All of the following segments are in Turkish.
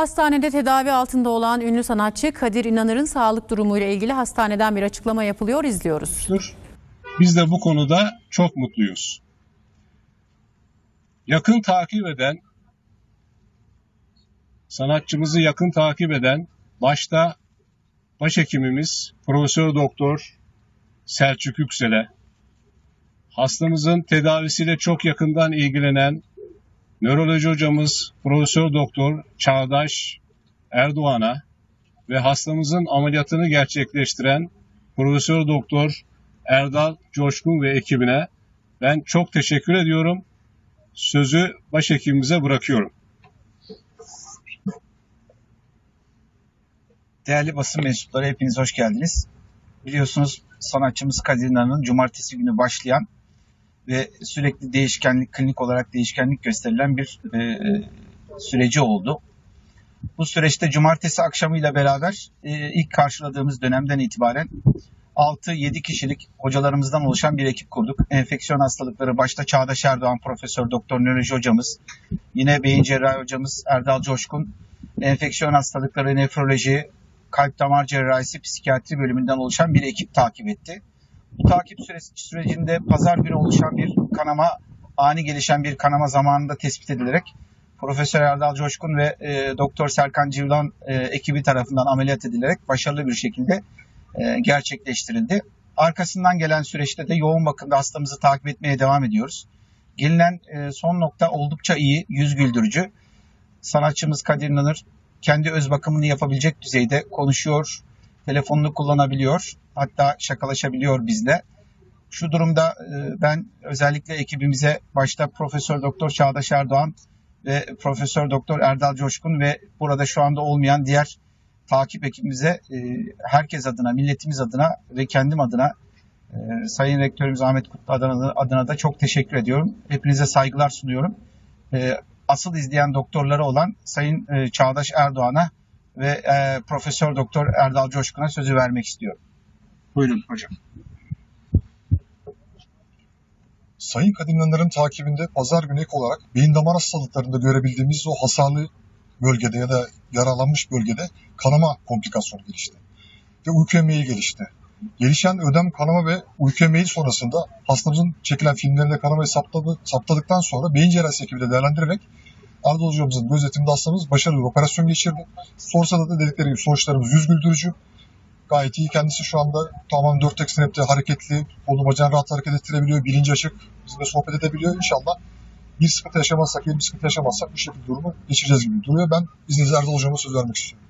Hastanede tedavi altında olan ünlü sanatçı Kadir İnanır'ın sağlık durumuyla ilgili hastaneden bir açıklama yapılıyor izliyoruz. Biz de bu konuda çok mutluyuz. Yakın takip eden, sanatçımızı yakın takip eden başta başhekimimiz Profesör Doktor Selçuk Yüksel'e, hastamızın tedavisiyle çok yakından ilgilenen nöroloji hocamız Profesör Doktor Çağdaş Erdoğan'a ve hastamızın ameliyatını gerçekleştiren Profesör Doktor Erdal Coşkun ve ekibine ben çok teşekkür ediyorum. Sözü başhekimimize bırakıyorum. Değerli basın mensupları hepiniz hoş geldiniz. Biliyorsunuz sanatçımız Kadir İnanır'ın cumartesi günü başlayan ve sürekli değişkenlik, klinik olarak değişkenlik gösterilen bir e, süreci oldu. Bu süreçte cumartesi akşamıyla beraber e, ilk karşıladığımız dönemden itibaren 6-7 kişilik hocalarımızdan oluşan bir ekip kurduk. Enfeksiyon hastalıkları başta Çağdaş Erdoğan Profesör Doktor Nöroloji hocamız, yine beyin cerrahi hocamız Erdal Coşkun, enfeksiyon hastalıkları, nefroloji, kalp damar cerrahisi, psikiyatri bölümünden oluşan bir ekip takip etti. Bu takip süresi, sürecinde pazar günü oluşan bir kanama, ani gelişen bir kanama zamanında tespit edilerek Profesör Erdal Coşkun ve e, Doktor Serkan Civlan e, ekibi tarafından ameliyat edilerek başarılı bir şekilde e, gerçekleştirildi. Arkasından gelen süreçte de yoğun bakımda hastamızı takip etmeye devam ediyoruz. Gelinen e, son nokta oldukça iyi, yüz güldürücü. Sanatçımız Kadir İnanır kendi öz bakımını yapabilecek düzeyde konuşuyor, telefonunu kullanabiliyor, hatta şakalaşabiliyor bizle. Şu durumda e, ben özellikle ekibimize başta Profesör Doktor Çağdaş Erdoğan ve Profesör Doktor Erdal Coşkun ve burada şu anda olmayan diğer takip ekibimize e, herkes adına, milletimiz adına ve kendim adına e, Sayın Rektörümüz Ahmet Kutlu adına, da çok teşekkür ediyorum. Hepinize saygılar sunuyorum. Asıl izleyen doktorları olan Sayın Çağdaş Erdoğan'a ve Profesör Doktor Erdal Coşkun'a sözü vermek istiyorum. Buyurun hocam. Sayın kadınların takibinde pazar günü ek olarak beyin damar hastalıklarında görebildiğimiz o hasarlı bölgede ya da yaralanmış bölgede kanama komplikasyonu gelişti. Ve uyku emeği gelişti. Gelişen ödem kanama ve uyku emeği sonrasında hastamızın çekilen filmlerinde kanamayı saptadı, saptadıktan sonra beyin cerrahisi ekibi de değerlendirerek Ardıl hocamızın gözetiminde hastamız başarılı bir operasyon geçirdi. Sonrasında da dedikleri gibi sonuçlarımız yüz güldürücü. Gayet iyi. Kendisi şu anda tamamen dört tek sinepte hareketli. Kolu bacağını rahat hareket ettirebiliyor. Bilinci açık. Bizimle sohbet edebiliyor. İnşallah bir sıkıntı yaşamazsak, bir sıkıntı yaşamazsak bu şekilde durumu geçireceğiz gibi duruyor. Ben izninizle Erdal hocama söz vermek istiyorum.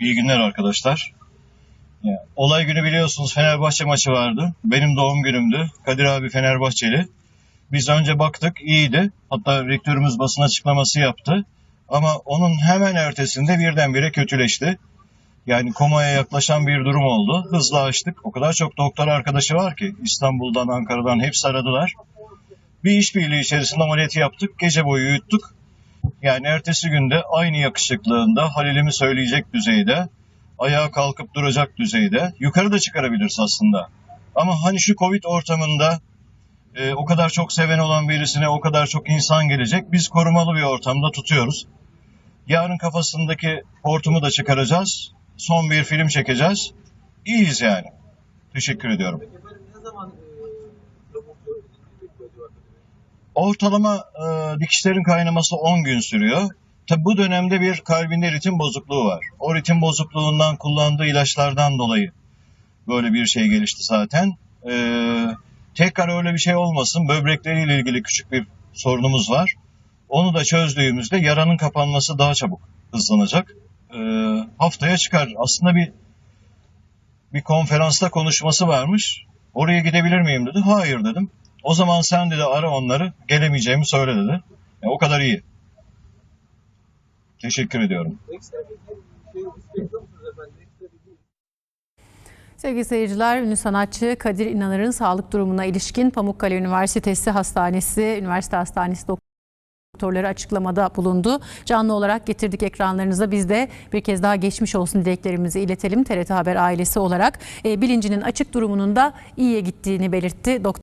İyi günler arkadaşlar. Olay günü biliyorsunuz Fenerbahçe maçı vardı. Benim doğum günümdü. Kadir abi Fenerbahçeli. Biz önce baktık iyiydi. Hatta rektörümüz basın açıklaması yaptı. Ama onun hemen ertesinde birdenbire kötüleşti. Yani komaya yaklaşan bir durum oldu. Hızla açtık. O kadar çok doktor arkadaşı var ki İstanbul'dan, Ankara'dan hepsi aradılar. Bir işbirliği içerisinde ameliyatı yaptık. Gece boyu uyuttuk. Yani ertesi günde aynı yakışıklığında Halil'imi söyleyecek düzeyde, ayağa kalkıp duracak düzeyde, yukarı da çıkarabiliriz aslında. Ama hani şu Covid ortamında e, o kadar çok seven olan birisine o kadar çok insan gelecek. Biz korumalı bir ortamda tutuyoruz. Yarın kafasındaki hortumu da çıkaracağız. Son bir film çekeceğiz. İyiyiz yani. Teşekkür ediyorum. Ortalama e, dikişlerin kaynaması 10 gün sürüyor. Tabi bu dönemde bir kalbinde ritim bozukluğu var. O ritim bozukluğundan kullandığı ilaçlardan dolayı böyle bir şey gelişti zaten. Ee, tekrar öyle bir şey olmasın. Böbrekleriyle ilgili küçük bir sorunumuz var. Onu da çözdüğümüzde yaranın kapanması daha çabuk hızlanacak. Ee, haftaya çıkar. Aslında bir bir konferansta konuşması varmış. Oraya gidebilir miyim dedi. Hayır dedim. O zaman sen dedi ara onları. Gelemeyeceğimi söyle dedi. Ya, o kadar iyi. Teşekkür ediyorum. Sevgili seyirciler, ünlü sanatçı Kadir İnanır'ın sağlık durumuna ilişkin Pamukkale Üniversitesi Hastanesi, Üniversite Hastanesi doktorları açıklamada bulundu. Canlı olarak getirdik ekranlarınıza. Biz de bir kez daha geçmiş olsun dileklerimizi iletelim. TRT Haber ailesi olarak e, bilincinin açık durumunun da iyiye gittiğini belirtti. Doktor